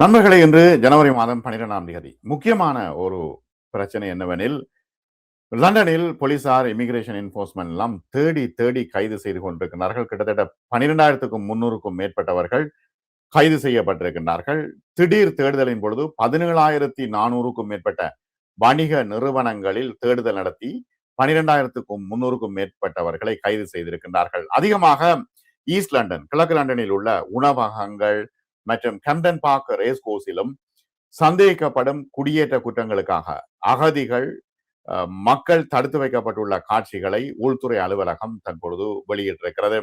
நண்பர்களே இன்று ஜனவரி மாதம் பன்னிரெண்டாம் தேதி. முக்கியமான ஒரு பிரச்சனை என்னவெனில் லண்டனில் போலீசார் இமிகிரேஷன் என்போர்ஸ்மெண்ட் எல்லாம் தேடி தேடி கைது செய்து கொண்டிருக்கிறார்கள். கிட்டத்தட்ட பனிரெண்டாயிரத்துக்கும் முன்னூறுக்கும் மேற்பட்டவர்கள் கைது செய்யப்பட்டிருக்கின்றார்கள். திடீர் தேடுதலின் பொழுது பதினேழாயிரத்தி நானூறுக்கும் மேற்பட்ட வணிக நிறுவனங்களில் தேடுதல் நடத்தி பனிரெண்டாயிரத்துக்கும் முன்னூறுக்கும் மேற்பட்டவர்களை கைது செய்திருக்கின்றார்கள். அதிகமாக ஈஸ்ட் லண்டன் கிழக்கு லண்டனில் உள்ள உணவகங்கள் மற்றும் கம்டன் பார்க் ரேஸ் கோர்ஸிலும் சந்தேகிக்கப்படும் குடியேற்ற குற்றங்களுக்காக அகதிகள் மக்கள் தடுத்து வைக்கப்பட்டுள்ள காட்சிகளை உள்துறை அலுவலகம் தற்பொழுது வெளியிட்டிருக்கிறது.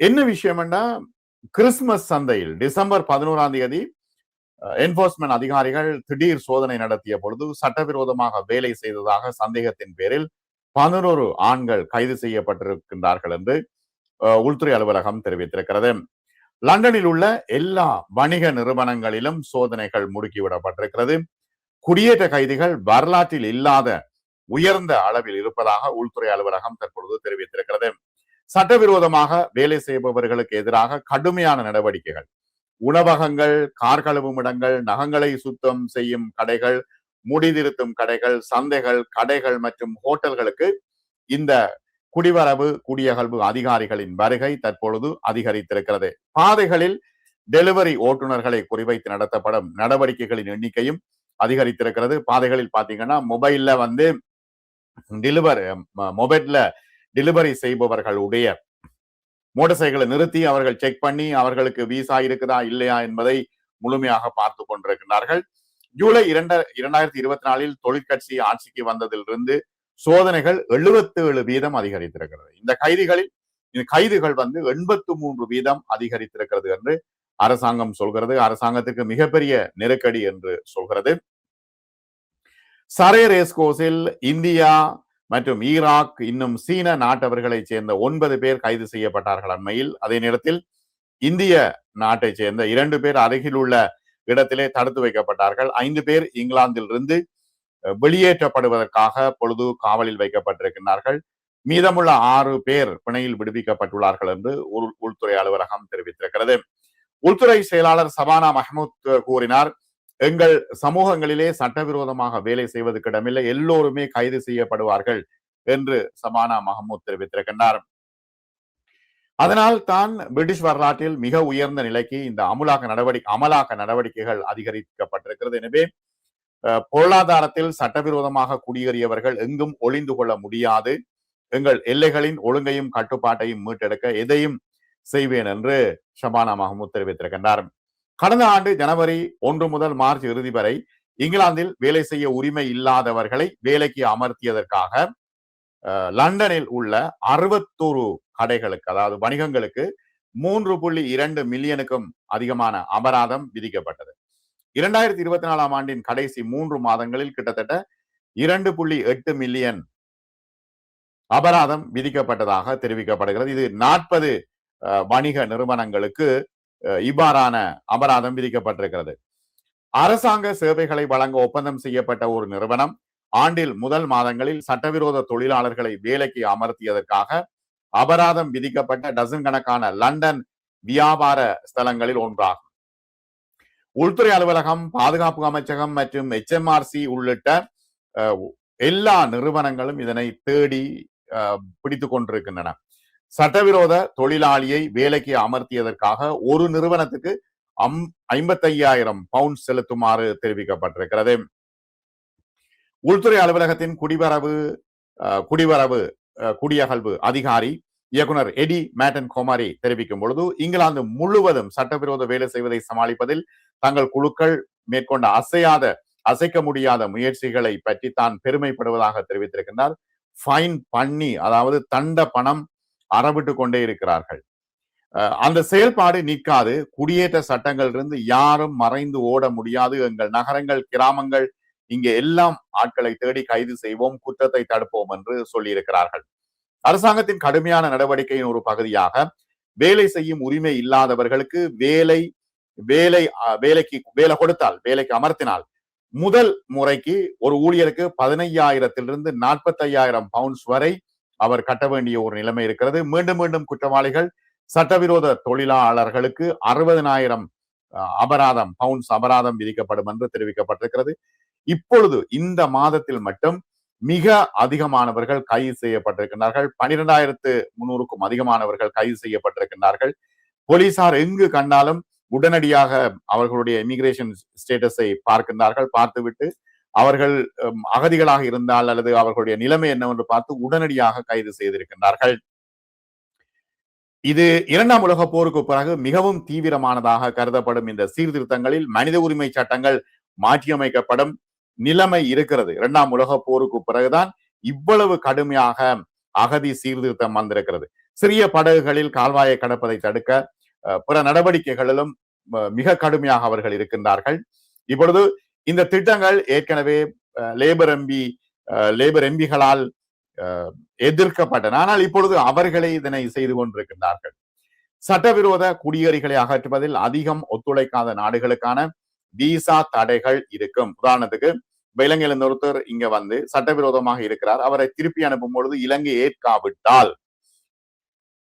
என்ன விஷயம்னா கிறிஸ்துமஸ் சந்தையில் டிசம்பர் பதினோராம் தேதி என்போர்ஸ்மெண்ட் அதிகாரிகள் திடீர் சோதனை நடத்திய பொழுது சட்டவிரோதமாக வேலை செய்ததாக சந்தேகத்தின் பேரில் பதினோரு ஆண்கள் கைது செய்யப்பட்டிருக்கின்றார்கள் என்று உள்துறை அலுவலகம் தெரிவித்திருக்கிறது. லண்டனில் உள்ள எல்லா வணிக நிறுவனங்களிலும் சோதனைகள் முடுக்கிவிடப்பட்டிருக்கிறது. குடியேற்ற கைதிகள் வரலாற்றில் இல்லாத உயர்ந்த அளவில் இருப்பதாக உள்துறை அலுவலகம் தற்பொழுது தெரிவித்திருக்கிறது. சட்டவிரோதமாக வேலை செய்பவர்களுக்கு எதிராக கடுமையான நடவடிக்கைகள். உணவகங்கள் கார் கழுவும் இடங்கள் நகங்களை சுத்தம் செய்யும் கடைகள் முடிதிருத்தும் கடைகள் சந்தைகள் கடைகள் மற்றும் ஹோட்டல்களுக்கு இந்த குடிவரவு குடியகழ்வு அதிகாரிகளின் வருகை தற்பொழுது அதிகரித்திருக்கிறது. பாதைகளில் டெலிவரி ஓட்டுநர்களை குறிவைத்து நடத்தப்படும் நடவடிக்கைகளின் எண்ணிக்கையும் அதிகரித்திருக்கிறது. பாதைகளில் பாத்தீங்கன்னா மொபைல்ல வந்து டெலிவர் மொபைல்ல டெலிவரி செய்பவர்களுடைய மோட்டார் சைக்கிளை நிறுத்தி அவர்கள் செக் பண்ணி அவர்களுக்கு விசா இருக்குதா இல்லையா என்பதை முழுமையாக பார்த்து கொண்டிருக்கிறார்கள். ஜூலை இரண்டு இரண்டாயிரத்தி இருபத்தி நாலில் தொழிற்கட்சி ஆட்சிக்கு வந்ததிலிருந்து சோதனைகள் எழுபத்தி ஏழு வீதம் அதிகரித்திருக்கிறது. இந்த கைதிகளில் கைதுகள் வந்து எண்பத்து மூன்று வீதம் அதிகரித்திருக்கிறது என்று அரசாங்கம் சொல்கிறது. அரசாங்கத்துக்கு மிகப்பெரிய நெருக்கடி என்று சொல்கிறது. சரே ரேஸ்கோஸில் இந்தியா மற்றும் ஈராக் இன்னும் சீன நாட்டவர்களை சேர்ந்த ஒன்பது பேர் கைது செய்யப்பட்டார்கள் அண்மையில். அதே நேரத்தில் இந்திய நாட்டை சேர்ந்த இரண்டு பேர் அருகில் உள்ள இடத்திலே தடுத்து வைக்கப்பட்டார்கள். ஐந்து பேர் இங்கிலாந்திலிருந்து வெளியேற்றப்படுவதற்காக பொழுது காவலில் வைக்கப்பட்டிருக்கிறார்கள் மீதமுள்ள ஆறு பேர் பிணையில் விடுவிக்கப்பட்டுள்ளார்கள் என்று உள்துறை அலுவலகம் தெரிவித்திருக்கிறது. உள்துறை செயலாளர் சபானா மஹமூத் கூறினார் எங்கள் சமூகங்களிலே சட்டவிரோதமாக வேலை செய்வதற்கு இடமில்லை எல்லோருமே கைது செய்யப்படுவார்கள் என்று சபானா மஹமூத் தெரிவித்திருக்கின்றார். அதனால் தான் பிரிட்டிஷ் வரலாற்றில் மிக உயர்ந்த நிலைக்கு இந்த அமுலாக்க நடவடிக்கை அமலாக்க நடவடிக்கைகள் அதிகரிக்கப்பட்டிருக்கிறது. எனவே பொருளாதாரத்தில் சட்டவிரோதமாக குடியேறியவர்கள் எங்கும் ஒளிந்து கொள்ள முடியாது. எங்கள் எல்லைகளின் ஒழுங்கையும் கட்டுப்பாட்டையும் மீட்டெடுக்க எதையும் செய்வேன் என்று ஷபானா மஹமூத் தெரிவித்திருக்கின்றார். கடந்த ஆண்டு ஜனவரி ஒன்று முதல் மார்ச் இறுதி வரை இங்கிலாந்தில் வேலை செய்ய உரிமை இல்லாதவர்களை வேலைக்கு அமர்த்தியதற்காக லண்டனில் உள்ள அறுபத்தோரு கடைகளுக்கு அதாவது வணிகங்களுக்கு மூன்று புள்ளி இரண்டு மில்லியனுக்கும் அதிகமான அபராதம் விதிக்கப்பட்டது. இரண்டாயிரத்தி இருபத்தி நாலாம் ஆண்டின் கடைசி மூன்று மாதங்களில் கிட்டத்தட்ட இரண்டு புள்ளி எட்டு மில்லியன் அபராதம் விதிக்கப்பட்டதாக தெரிவிக்கப்படுகிறது. இது நாற்பது வணிக நிறுவனங்களுக்கு இவ்வாறான அபராதம் விதிக்கப்பட்டிருக்கிறது. அரசாங்க சேவைகளை வழங்க ஒப்பந்தம் செய்யப்பட்ட ஒரு நிறுவனம் ஆண்டில் முதல் மாதங்களில் சட்டவிரோத தொழிலாளர்களை வேலைக்கு அமர்த்தியதற்காக அபராதம் விதிக்கப்பட்ட டசன் கணக்கான லண்டன் வியாபார ஸ்தலங்களில் ஒன்றாகும். உள்துறை அலுவலகம் பாதுகாப்பு அமைச்சகம் மற்றும் எச்எம்ஆர்சி உள்ளிட்ட எல்லா நிறுவனங்களும் இதனை தேடி பிடித்து கொண்டிருக்கின்றன. சட்டவிரோத தொழிலாளியை வேலைக்கு அமர்த்தியதற்காக ஒரு நிறுவனத்துக்கு அம் ஐம்பத்தையாயிரம் பவுண்ட் செலுத்துமாறு தெரிவிக்கப்பட்டிருக்கிறது. உள்துறை அலுவலகத்தின் குடிவரவு குடிவரவு குடியகல்வு அதிகாரி இயக்குனர் எடி மேட்டன் கோமாரி தெரிவிக்கும் பொழுது இங்கிலாந்து முழுவதும் சட்டவிரோத வேலை செய்வதை சமாளிப்பதில் தங்கள் குழுக்கள் மேற்கொண்ட அசையாத அசைக்க முடியாத முயற்சிகளை பற்றி தான் பெருமைப்படுவதாக தெரிவித்திருக்கின்றார். ஃபைன் பண்ணி அதாவது தண்ட பணம் அறவிட்டு கொண்டே இருக்கிறார்கள். அந்த செயல்பாடு நிற்காது. குடியேற்ற சட்டங்கள் இருந்து யாரும் மறைந்து ஓட முடியாது. எங்கள் நகரங்கள் கிராமங்கள் இங்கே எல்லாம் ஆட்களை தேடி கைது செய்வோம் குற்றத்தை தடுப்போம் என்று சொல்லியிருக்கிறார்கள். அரசாங்கத்தின் கடுமையான நடவடிக்கையின் ஒரு பகுதியாக வேலை செய்யும் உரிமை இல்லாதவர்களுக்கு வேலை வேலை வேலைக்கு வேலை கொடுத்தால் வேலைக்கு அமர்த்தினால் முதல் முறைக்கு ஒரு ஊழியருக்கு பதினையாயிரத்திலிருந்து நாற்பத்தையாயிரம் பவுண்ட்ஸ் வரை அவர் கட்ட வேண்டிய ஒரு நிலைமை இருக்கிறது. மீண்டும் மீண்டும் குற்றவாளிகள் சட்டவிரோத தொழிலாளர்களுக்கு அறுபதனாயிரம் அபராதம் பவுன்ஸ் அபராதம் விதிக்கப்படும் என்று தெரிவிக்கப்பட்டிருக்கிறது. இப்பொழுது இந்த மாதத்தில் மட்டும் மிக அதிகமானவர்கள் கைது செய்யப்பட்டிருக்கிறார்கள் பனிரெண்டாயிரத்து முன்னூறுக்கும் அதிகமானவர்கள் கைது செய்யப்பட்டிருக்கிறார்கள் போலீசார் எங்கு கண்டாலும் உடனடியாக அவர்களுடைய இமிகிரேஷன் ஸ்டேட்டஸை பார்க்கின்றார்கள். பார்த்துவிட்டு அவர்கள் அகதிகளாக இருந்தால் அல்லது அவர்களுடைய நிலைமை என்னவென்று பார்த்து உடனடியாக கைது செய்திருக்கின்றார்கள். இது இரண்டாம் உலக போருக்கு பிறகு மிகவும் தீவிரமானதாக கருதப்படும் இந்த சீர்திருத்தங்களில் மனித உரிமை சட்டங்கள் மாற்றியமைக்கப்படும். நிலைமை இருக்கிறது. இரண்டாம் உலக போருக்கு பிறகுதான் இவ்வளவு கடுமையாக அகதி சீர்திருத்தம் வந்திருக்கிறது. சிறிய படகுகளில் கால்வாயை கடப்பதை தடுக்க பிற நடவடிக்கைகளிலும் மிக கடுமையாக அவர்கள் இருக்கின்றார்கள். இப்பொழுது இந்த திட்டங்கள் ஏற்கனவே அஹ், லேபர் எம்பி அஹ், லேபர் எம்பிகளால் எதிர்க்கப்பட்டன. ஆனால் இப்பொழுது அவர்களே இதனை செய்து கொண்டிருக்கின்றார்கள். சட்டவிரோத குடியேறிகளை அகற்றுவதில் அதிகம் ஒத்துழைக்காத நாடுகளுக்கான விசா தடைகள் இருக்கும். உதாரணத்துக்கு இப்ப இலங்கையில இருந்து ஒருத்தர் இங்க வந்து சட்டவிரோதமாக இருக்கிறார். அவரை திருப்பி அனுப்பும் பொழுது இலங்கை ஏற்காவிட்டால்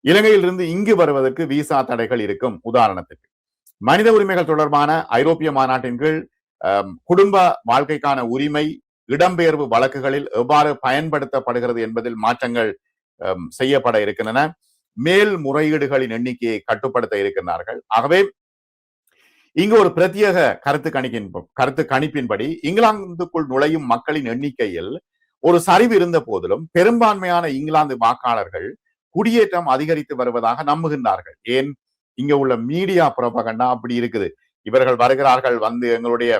இலங்கையிலிருந்து இங்கு வருவதற்கு விசா தடைகள் இருக்கும். உதாரணத்துக்கு மனித உரிமைகள் தொடர்பான ஐரோப்பிய மாநாட்டின் கீழ் குடும்ப வாழ்க்கைக்கான உரிமை இடம்பெயர்வு வழக்குகளில் எவ்வாறு பயன்படுத்தப்படுகிறது என்பதில் மாற்றங்கள் செய்யப்பட இருக்கின்றன. மேல் முறையீடுகளின் எண்ணிக்கையை கட்டுப்படுத்த இருக்கின்றார்கள். ஆகவே இங்கு ஒரு பிரத்யேக கருத்து கணிக்கின் கருத்து கணிப்பின்படி இங்கிலாந்துக்குள் நுழையும் மக்களின் எண்ணிக்கையில் ஒரு சரிவு இருந்த போதிலும் பெரும்பான்மையான இங்கிலாந்து வாக்காளர்கள் குடியேற்றம் அதிகரித்து வருவதாக நம்புகின்றார்கள். ஏன்? இங்க உள்ள மீடியா புறப்பகண்டா அப்படி இருக்குது. இவர்கள் வருகிறார்கள் வந்து எங்களுடைய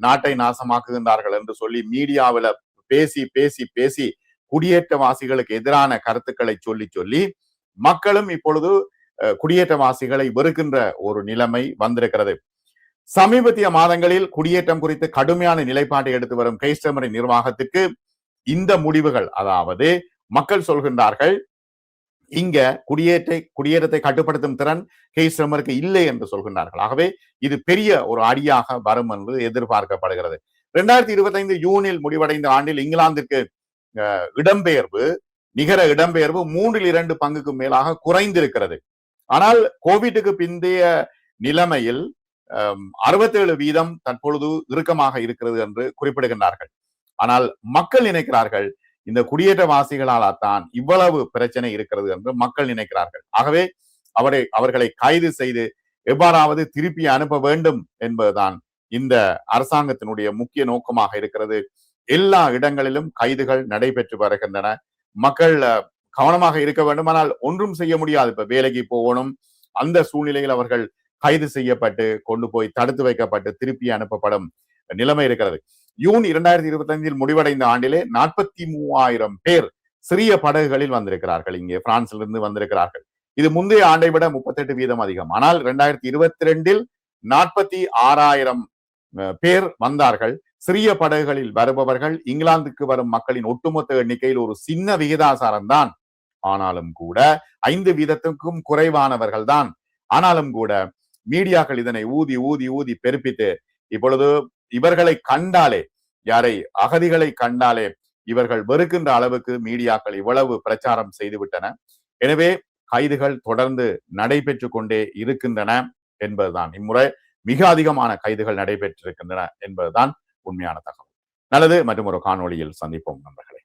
நாட்டை நாசமாக்குகின்றார்கள் என்று சொல்லி மீடியாவில பேசி பேசி பேசி குடியேற்றவாசிகளுக்கு எதிரான கருத்துக்களை சொல்லி சொல்லி மக்களும் இப்பொழுது குடியேற்றவாசிகளை வெறுக்கின்ற ஒரு நிலைமை வந்திருக்கிறது. சமீபத்திய மாதங்களில் குடியேற்றம் குறித்து கடுமையான நிலைப்பாட்டை எடுத்து வரும் கைஸ்டமரின் நிர்வாகத்திற்கு இந்த முடிவுகள் அதாவது மக்கள் சொல்கின்றார்கள் இங்க குடியேற்ற குடியேற்றத்தை கட்டுப்படுத்தும் திறன் கேஸ்டமருக்கு இல்லை என்று சொல்கின்றார்கள். ஆகவே இது பெரிய ஒரு அடியாக வரும் என்று எதிர்பார்க்கப்படுகிறது. இரண்டாயிரத்தி இருபத்தைந்து ஜூனில் முடிவடைந்த ஆண்டில் இங்கிலாந்திற்கு அஹ், இடம்பெயர்வு நிகர இடம்பெயர்வு மூன்றில் இரண்டு பங்குக்கு மேலாக குறைந்திருக்கிறது. ஆனால் கோவிட்டுக்கு பிந்தைய நிலைமையில் அறுபத்தேழு வீதம் தற்பொழுது இறுக்கமாக இருக்கிறது என்று குறிப்பிடுகின்றார்கள். ஆனால் மக்கள் நினைக்கிறார்கள் இந்த குடியேற்றவாசிகளால் தான் இவ்வளவு பிரச்சனை இருக்கிறது என்று மக்கள் நினைக்கிறார்கள். ஆகவே அவரை அவர்களை கைது செய்து எவ்வாறாவது திருப்பி அனுப்ப வேண்டும் என்பதுதான் இந்த அரசாங்கத்தினுடைய முக்கிய நோக்கமாக இருக்கிறது. எல்லா இடங்களிலும் கைதுகள் நடைபெற்று வருகின்றன. மக்கள் கவனமாக இருக்க வேண்டும் ஆனால் ஒன்றும் செய்ய முடியாது. இப்ப வேலைக்கு போகணும். அந்த சூழ்நிலையில் அவர்கள் கைது செய்யப்பட்டு கொண்டு போய் தடுத்து வைக்கப்பட்டு திருப்பி அனுப்பப்படும் நிலைமை இருக்கிறது. ஜூன் இரண்டாயிரத்தி இருபத்தி ஐந்தில் முடிவடைந்த ஆண்டிலே நாற்பத்தி மூவாயிரம் பேர் சிறிய படகுகளில் வந்திருக்கிறார்கள். இங்கே பிரான்சிலிருந்து வந்திருக்கிறார்கள். இது முந்தைய ஆண்டை விட முப்பத்தெட்டு வீதம் அதிகம். ஆனால் இரண்டாயிரத்தி இருபத்தி ரெண்டில் நாற்பத்தி ஆறாயிரம் பேர் வந்தார்கள். சிறிய படகுகளில் வருபவர்கள் இங்கிலாந்துக்கு வரும் மக்களின் ஒட்டுமொத்த எண்ணிக்கையில் ஒரு சின்ன விகிதாசாரம் தான். ஆனாலும் கூட ஐந்து வீதத்துக்கும் குறைவானவர்கள் தான். ஆனாலும் கூட மீடியாக்கள் இதனை ஊதி ஊதி ஊதி பெருப்பித்து இப்பொழுது இவர்களை கண்டாலே யாரை? அகதிகளை கண்டாலே இவர்கள் வெறுக்கின்ற அளவுக்கு மீடியாக்கள் இவ்வளவு பிரச்சாரம் செய்துவிட்டன. எனவே கைதுகள் தொடர்ந்து நடைபெற்று கொண்டே இருக்கின்றன என்பதுதான். இம்முறை மிக அதிகமான கைதுகள் நடைபெற்றிருக்கின்றன என்பதுதான் உண்மையான தகவல். நல்லது மற்றும் ஒரு காணொளியில் சந்திப்போம் நண்பர்களே.